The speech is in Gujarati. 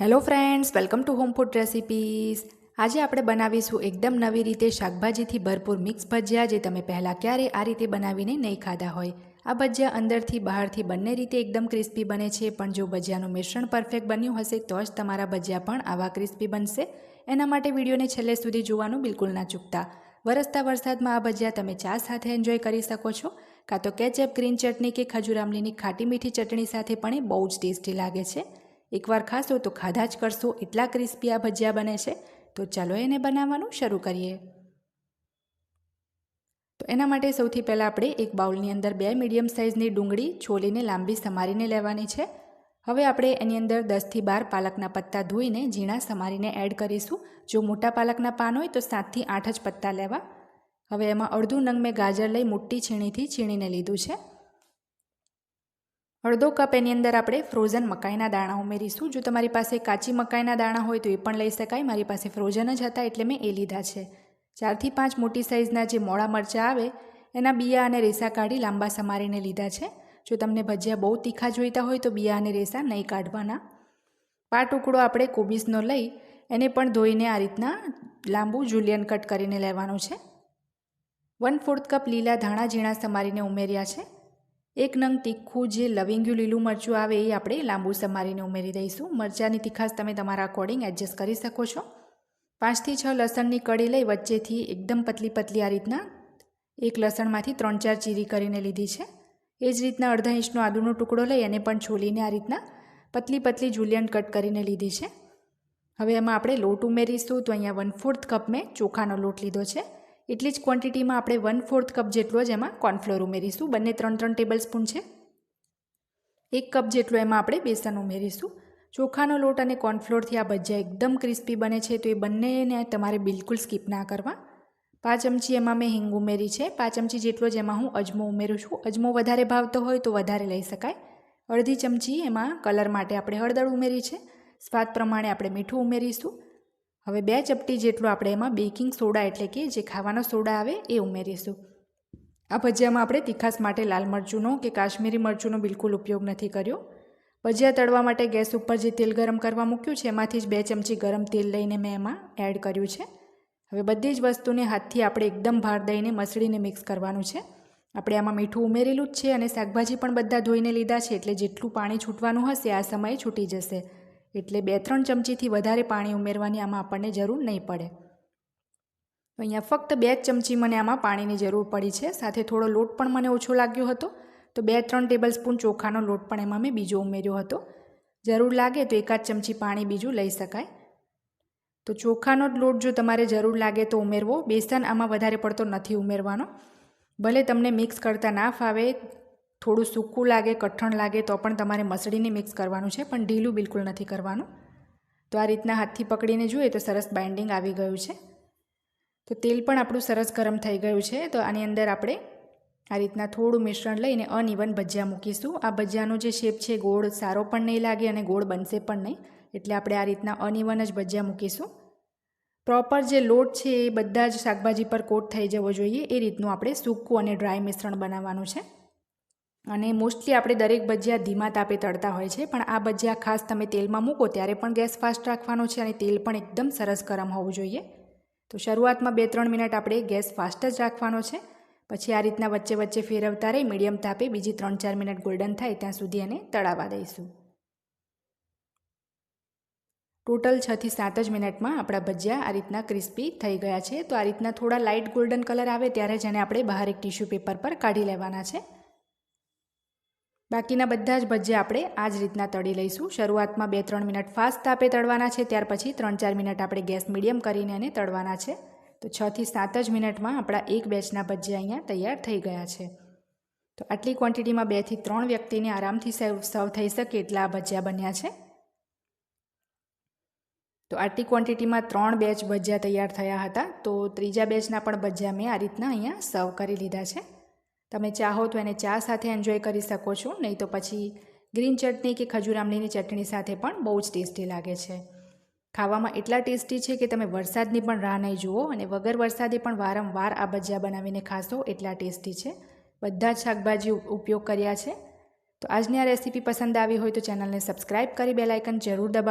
Hello friends welcome to home food recipes આજે આપણે બનાવીશું એકદમ નવી રીતે શાકભાજીથી ભરપૂર મિક્સ ભજીયા જે તમે પહેલાં ક્યારેય આ રીતે બનાવીને નહીં ખાધા હોય. આ ભજીયા અંદરથી બહારથી બંને રીતે એકદમ ક્રિસ્પી બને છે, પણ જો ભજીયાનું મિશ્રણ પરફેક્ટ બન્યું હશે, તો જ તમારા ભજીયા પણ આવા ક્રિસ્પી બનશે. એના માટે વિડીયોને છેલ્લે સુધી જોવાનું બિલકુલ ના ચૂકતા. વરસતા વરસાદમાં આ ભજીયા તમે ચા સાથે એન્જોય કરી શકો છો, કાં તો કેચઅપ ગ્રીન ચટણી કે ખજૂર આમલીની ખાટી મીઠી ચટણી સાથે પણ એ બહુ જ ટેસ્ટી લાગે છે. એકવાર ખાશો તો ખાધા જ કરશો, એટલા ક્રિસ્પી આ ભજીયા બને છે. તો ચાલો એને બનાવવાનું શરૂ કરીએ. તો એના માટે સૌથી પહેલાં આપણે એક બાઉલની અંદર બે મીડિયમ સાઇઝની ડુંગળી છોલીને લાંબી સમારીને લેવાની છે. હવે આપણે એની અંદર દસથી બાર પાલકના પત્તા ધોઈને ઝીણા સમારીને એડ કરીશું. જો મોટા પાલકના પાન હોય તો સાતથી આઠ જ પત્તા લેવા. હવે એમાં અડધું નંગ મેં ગાજર લઈ મોટી છીણીથી છીણીને લીધું છે. અડધો કપ એની અંદર આપણે ફ્રોઝન મકાઈના દાણા ઉમેરીશું. જો તમારી પાસે કાચી મકાઈના દાણા હોય તો એ પણ લઈ શકાય. મારી પાસે ફ્રોઝન જ હતા એટલે મેં એ લીધા છે. ચારથી પાંચ મોટી સાઇઝના જે મોડા મરચાં આવે, એના બિયા અને રેસા કાઢી લાંબા સમારીને લીધા છે. જો તમને ભજીયા બહુ તીખા જોઈતા હોય તો બિયા અને રેસા નહીં કાઢવાના. પા ટુકડો આપણે કોબીસનો લઈ, એને પણ ધોઈને આ રીતના લાંબુ જુલિયન કટ કરીને લેવાનું છે. વન ફોર્થ કપ લીલા ધાણા ઝીણા સમારીને ઉમેર્યા છે. એક નંગ તીખું જે લવિંગ્યું લીલું મરચું આવે એ આપણે લાંબુ સમારીને ઉમેરી દઈશું. મરચાંની તીખાશ તમે તમારા અકોર્ડિંગ એડજસ્ટ કરી શકો છો. પાંચથી છ લસણની કડી લઈ વચ્ચેથી એકદમ પતલી પતલી આ રીતના એક લસણમાંથી ત્રણ ચાર ચીરી કરીને લીધી છે. એ જ રીતના અડધા ઇંચનો આદુનો ટુકડો લઈ એને પણ છોલીને આ રીતના પતલી પતલી જુલિયન કટ કરીને લીધી છે. હવે એમાં આપણે લોટ ઉમેરીશું તો અહીંયા વન ફોર્થ કપ મેં ચોખાનો લોટ લીધો છે. એટલી જ ક્વોન્ટિટીમાં આપણે વન ફોર્થ કપ જેટલો જ એમાં કોર્નફ્લોર ઉમેરીશું. બંને ત્રણ ત્રણ ટેબલ સ્પૂન છે. એક કપ જેટલો એમાં આપણે બેસન ઉમેરીશું. ચોખાનો લોટ અને કોર્નફ્લોરથી આ ભજીયા એકદમ ક્રિસ્પી બને છે, તો એ બંનેને તમારે બિલકુલ સ્કીપ ના કરવા. પાંચ ચમચી એમાં મેં હિંગ ઉમેરી છે. પાંચ ચમચી જેટલો જ એમાં હું અજમો ઉમેરું છું. અજમો વધારે ભાવતો હોય તો વધારે લઈ શકાય. અડધી ચમચી એમાં કલર માટે આપણે હળદર ઉમેરી છે. સ્વાદ પ્રમાણે આપણે મીઠું ઉમેરીશું. હવે બે ચપટી જેટલું આપણે એમાં બેકિંગ સોડા એટલે કે જે ખાવાનો સોડા આવે એ ઉમેરીશું. આ ભજીયામાં આપણે તીખાસ માટે લાલ મરચુંનો કે કાશ્મીરી મરચુંનો બિલકુલ ઉપયોગ નથી કર્યો. ભજીયા તળવા માટે ગેસ ઉપર જે તેલ ગરમ કરવા મૂક્યું છે, એમાંથી જ બે ચમચી ગરમ તેલ લઈને મેં એમાં એડ કર્યું છે. હવે બધી જ વસ્તુને હાથથી આપણે એકદમ ભાર દઈને મસળીને મિક્સ કરવાનું છે. આપણે આમાં મીઠું ઉમેરેલું જ છે અને શાકભાજી પણ બધા ધોઈને લીધા છે એટલે જેટલું પાણી છૂટવાનું હશે, આ સમયે છૂટી જશે. એટલે બે ત્રણ ચમચીથી વધારે પાણી ઉમેરવાની આમાં આપણને જરૂર નહીં પડે. અહીંયા ફક્ત બે જ ચમચી મને આમાં પાણીની જરૂર પડી છે. સાથે થોડો લોટ પણ મને ઓછો લાગ્યો હતો. તો બે ત્રણ ટેબલ સ્પૂન ચોખાનો લોટ પણ એમાં મેં બીજો ઉમેર્યો હતો. જરૂર લાગે તો એકાદ ચમચી પાણી બીજું લઈ શકાય. તો ચોખાનો લોટ જો તમારે જરૂર લાગે તો ઉમેરવો. બેસન આમાં વધારે પડતો નથી ઉમેરવાનો. ભલે તમને મિક્સ કરતાં ના ફાવે થોડું સૂકું લાગે, કઠણ લાગે, તો પણ તમારે મસળીને મિક્સ કરવાનું છે, પણ ઢીલું બિલકુલ નથી કરવાનું. તો આ રીતના હાથથી પકડીને જોઈએ તો સરસ બાઇન્ડિંગ આવી ગયું છે. તો તેલ પણ આપણું સરસ ગરમ થઈ ગયું છે, તો આની અંદર આપણે આ રીતના થોડું મિશ્રણ લઈને અનઇવન ભજીયા મૂકીશું. આ ભજીયાનો જે શેપ છે, ગોળ સારો પણ નહીં લાગે અને ગોળ બનશે પણ નહીં. એટલે આપણે આ રીતના અનઇવન જ ભજીયા મૂકીશું. પ્રોપર જે લોટ છે, એ બધા જ શાકભાજી પર કોટ થઈ જવો જોઈએ. એ રીતનું આપણે સૂકું અને ડ્રાય મિશ્રણ બનાવવાનું છે. અને મોસ્ટલી આપણે દરેક ભજીયા ધીમા તાપે તળતા હોય છે, પણ આ ભજીયા ખાસ તમે તેલમાં મૂકો ત્યારે પણ ગેસ ફાસ્ટ રાખવાનો છે અને તેલ પણ એકદમ સરસ ગરમ હોવું જોઈએ. તો શરૂઆતમાં બે ત્રણ મિનિટ આપણે ગેસ ફાસ્ટ જ રાખવાનો છે. પછી આ રીતના વચ્ચે વચ્ચે ફેરવતા રહી, મીડિયમ તાપે બીજી ત્રણ ચાર મિનિટ ગોલ્ડન થાય ત્યાં સુધી એને તળાવવા દઈશું. ટોટલ છથી સાત જ મિનિટમાં આપણા ભજીયા આ રીતના ક્રિસ્પી થઈ ગયા છે. તો આ રીતના થોડા લાઇટ ગોલ્ડન કલર આવે ત્યારે જ એને આપણે બહાર એક ટીશ્યુ પેપર પર કાઢી લેવાના છે. બાકીના બધા જ ભજીયા આપણે આ જ રીતના તળી લઈશું. શરૂઆતમાં બે ત્રણ મિનિટ ફાસ્ટ તાપે તળવાના છે, ત્યાર પછી ત્રણ ચાર મિનિટ આપણે ગેસ મીડિયમ કરીને એને તળવાના છે. તો છથી સાત જ મિનિટમાં આપણા એક બેચના ભજીયા અહીંયા તૈયાર થઈ ગયા છે. તો આટલી ક્વોન્ટિટીમાં બેથી ત્રણ વ્યક્તિને આરામથી સર્વ થઈ શકે એટલા ભજીયા બન્યા છે. તો આટલી ક્વોન્ટિટીમાં ત્રણ બેચ ભજીયા તૈયાર થયા હતા. તો ત્રીજા બેચના પણ ભજીયા મેં આ રીતના અહીંયા સર્વ કરી લીધા છે. તમે ચાહો તો એને ચા સાથે એન્જોય કરી શકો છો, નહીં તો પછી ગ્રીન ચટણી કે ખજૂર આમલીની ચટણી સાથે પણ બહુ જ ટેસ્ટી લાગે છે. ખાવામાં એટલા ટેસ્ટી છે કે તમે વરસાદની પણ રાહ નહીં જુઓ અને વગર વરસાદે પણ વારંવાર આ ભજીયા બનાવીને ખાશો એટલા ટેસ્ટી છે. બધા જ શાકભાજી ઉપયોગ કર્યા છે. તો આજની આ રેસીપી પસંદ આવી હોય તો ચેનલને સબસ્ક્રાઈબ કરી બેલાઇકન જરૂર દબાવો.